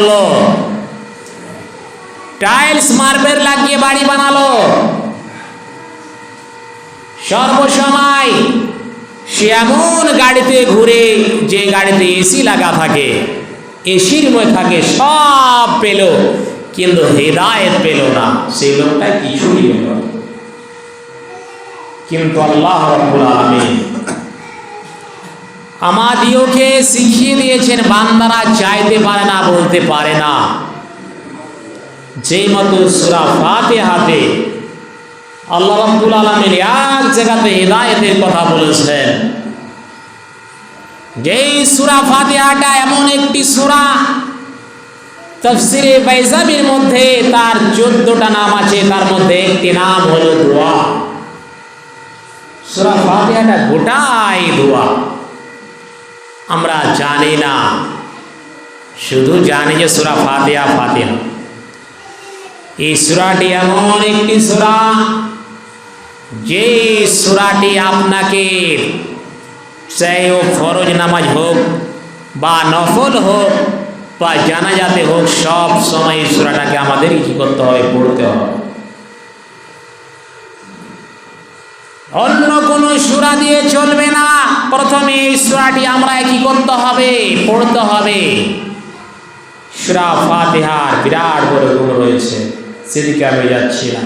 বানালো। Tiles marble লাগিয়ে বাড়ি বানালো। সর্বসময় সে এমন গাড়িতে ঘুরে যে গাড়িতে এসি লাগা থাকে এসির মধ্যে থাকে, সব পেল। কিন্তু হেদায়েত পেল না। সেই লোকটা কিছুই কিন্তু আল্লাহ রাব্বুল আমাদিওকে শিখিয়ে দিয়েছেন, বান্দারা চাইতে পারে না, বলতে পারে না। যেই মতো সুরা ফাতিহাতে আল্লাহ রাব্বুল আলামিন এক জায়গাতে হিদায়াতের কথা বলেছেন। যেই সূরা ফাতিহাটা এমন একটি সূরা, তাফসিরে বাইজাবির মধ্যে তার চোদ্দটা নাম আছে, তার মধ্যে একটি নাম হলো দোয়া। সূরা ফাতিহাটা গোটাই দোয়া। আমরা জানি না। শুধু জানি যে সূরা ফাতিহা ফাতিহা। এই সূরাটি এমন একটি সূরা যে সূরাটি আপনাকে চাই ও ফরজ নামাজ হোক বা নফল হোক বা জানাজাতে হোক, সব সময় এই সূরাটাকে আমাদের কি করতে হবে, পড়তে হবে। অন্য কোনো সূরা দিয়ে চলবে না। প্রথমে এই সূরাটি আমরা কি করতে হবে? পড়তে হবে। সূরা ফাতিহার বিরাট বড় গুণ রয়েছে। সেদিকে আমি যাচ্ছি না।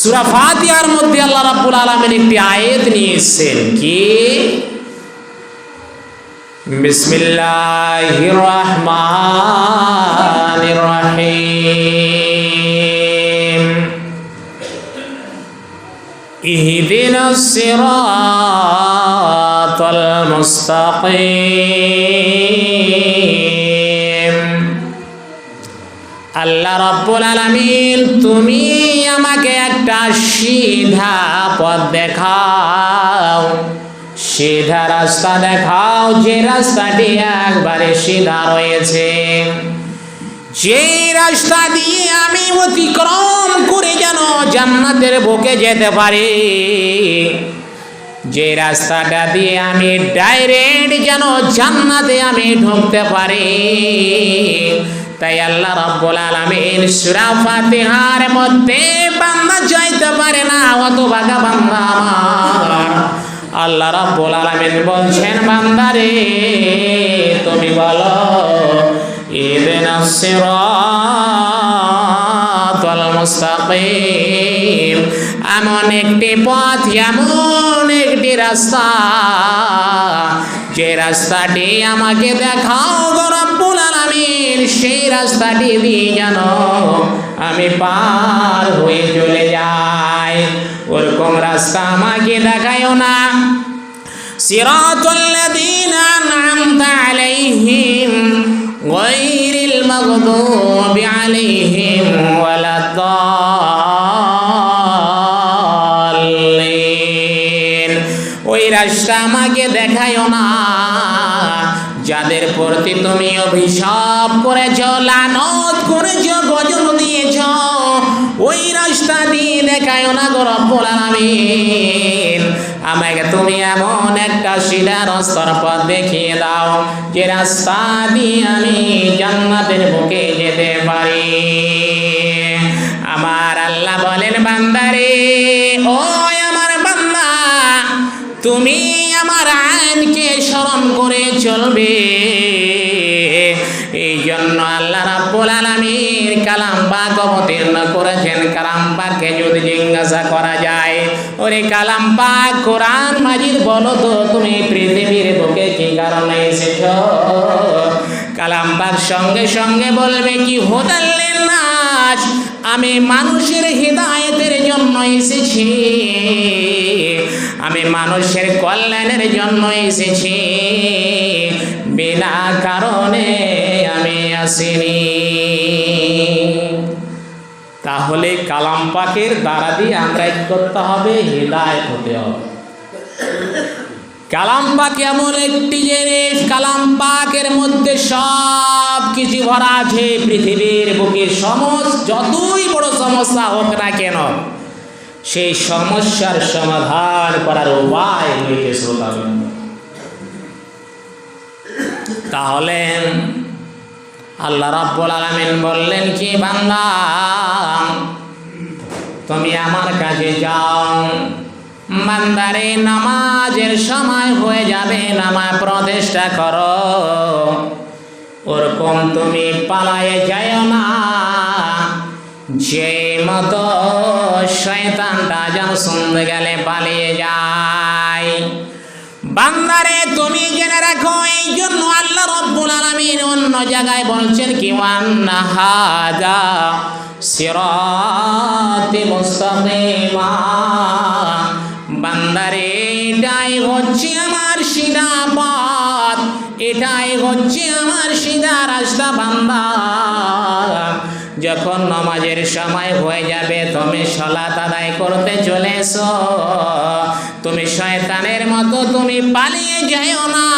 সূরা ফাতিহার মধ্যে আল্লাহ রাব্বুল আলামিন একটি আয়াত নিয়ে এসেছেন কি? বিসমিল্লাহির রহমানির রহিম। اهدنا الصراط المستقيم আল্লাহ রব্বুল আলামিন তুমি আমাকে একটা সিধা পথ দেখাও সিধা রাস্তা দেখাও যে রাস্তাটি একবারে সিধা রয়েছে যে রাস্তা দিয়ে আমি অতিক্রম করে যেন জান্নাতের বুকে যেতে পারি, যে রাস্তাটা দিয়ে আমি ডাইরেক্ট যেন জান্নাতে আমি ঢুকতে পারি, তাই আল্লাহ রাব্বুল আলামিন সূরা ফাতিহার মধ্যে বান্দা যাইতে পারে না অত ভাগা বান্দা আমার। আল্লাহ রাব্বুল আলামিন বলছেন বান্দারে তুমি বলো ইহদিনা সিরাতাল মুস্তাকিম এমন একটি পথ এমন একটি রাস্তা যে রাস্তাটি আমাকে দেখাও গো রব্বুল আলামিন সেই রাস্তাটি দিয়ে যেন আমি পার হয়ে চলে যাই ওরকম রাস্তা আমাকে দেখায়ও না صراط الذين أنعمت عليهم غير المغضوب عليهم ولا الضالين ওই রাস্তা আমাকে দেখায়ও না যাদের প্রতি তুমি অভিশাপ করেছ লানত করেছ গজল দিয়েছ ওই রাস্তা দিয়ে দেখায়ও না গো রব্বুল আলামিন আমাকে তুমি এমন একটা সিধা রাস্তার পথ দেখিয়ে দাও যে রাস্তা দিয়ে আমি জান্নাতের বুকে যেতে পারি। আমার আল্লাহ বলেন, বান্দারে ও আমার বান্দা, তুমি আমার আইনকে স্মরণ করে চলবে। এই জন্য আল্লাহ রাব্বুল আলামিন কালাম পাক অবতীর্ণ করেছেন। কালাম পাককে যদি জিজ্ঞাসা করা যায় ওরে কালাম পাক, কোরআন মাজিদ বলো তো, তুমি পৃথিবীর বুকে কি কারণে এসেছ? কালাম পাক সঙ্গে সঙ্গে বলবে, কি হোদাল্লেন নাচ আমি মানুষের হৃদায়তের জন্য এসেছি। আমি মানুষের কল্যাণের জন্য এসেছি। বিনা কারণে আমি আসিনি। তাহলে কালাম পাকের দ্বারা দিয়ে আমরা করতে হবে, হৃদায়ত হতে হবে। কালাম পাক এমন একটি জিনিস, কালাম পাকের মধ্যে সব কিছু ভরা আছে, পৃথিবীর বুকে সমস্ত, যতই বড় সমস্যা হোক না কেন, সেই সমস্যার সমাধান করার উপায় হইতে শ্রোতাবৃন্দ তাহলে আল্লাহ রাব্বুল আলামিন বললেন, কি বান্দা তুমি আমার কাছে যাও। বান্দারে, নামাজের সময় হয়ে যাবে, নামাজ প্রতিষ্ঠা করো। ওরকম তুমি পালায়ে যাও না। যে মতো শয়তানটা যেন শুনতে গেলে পালিয়ে যায়। বান্দারে, তুমি জেনে রাখো এই জন্য আল্লাহ রব্বুল আলামিন অন্য জায়গায় বলছেন কি, ওয়ান্না হাদা সিরাতি মুস্তাকিমা। বান্দারে, এটাই হচ্ছে আমার সিধা পথ এটাই হচ্ছে আমার সিধা রাস্তা বান্দা। যখন নমাজের সময় হয়ে যাবে, তুমি সলাত আদায় করতে চলে এসো তুমি শয়তানের মতো তুমি পালিয়ে যাও না।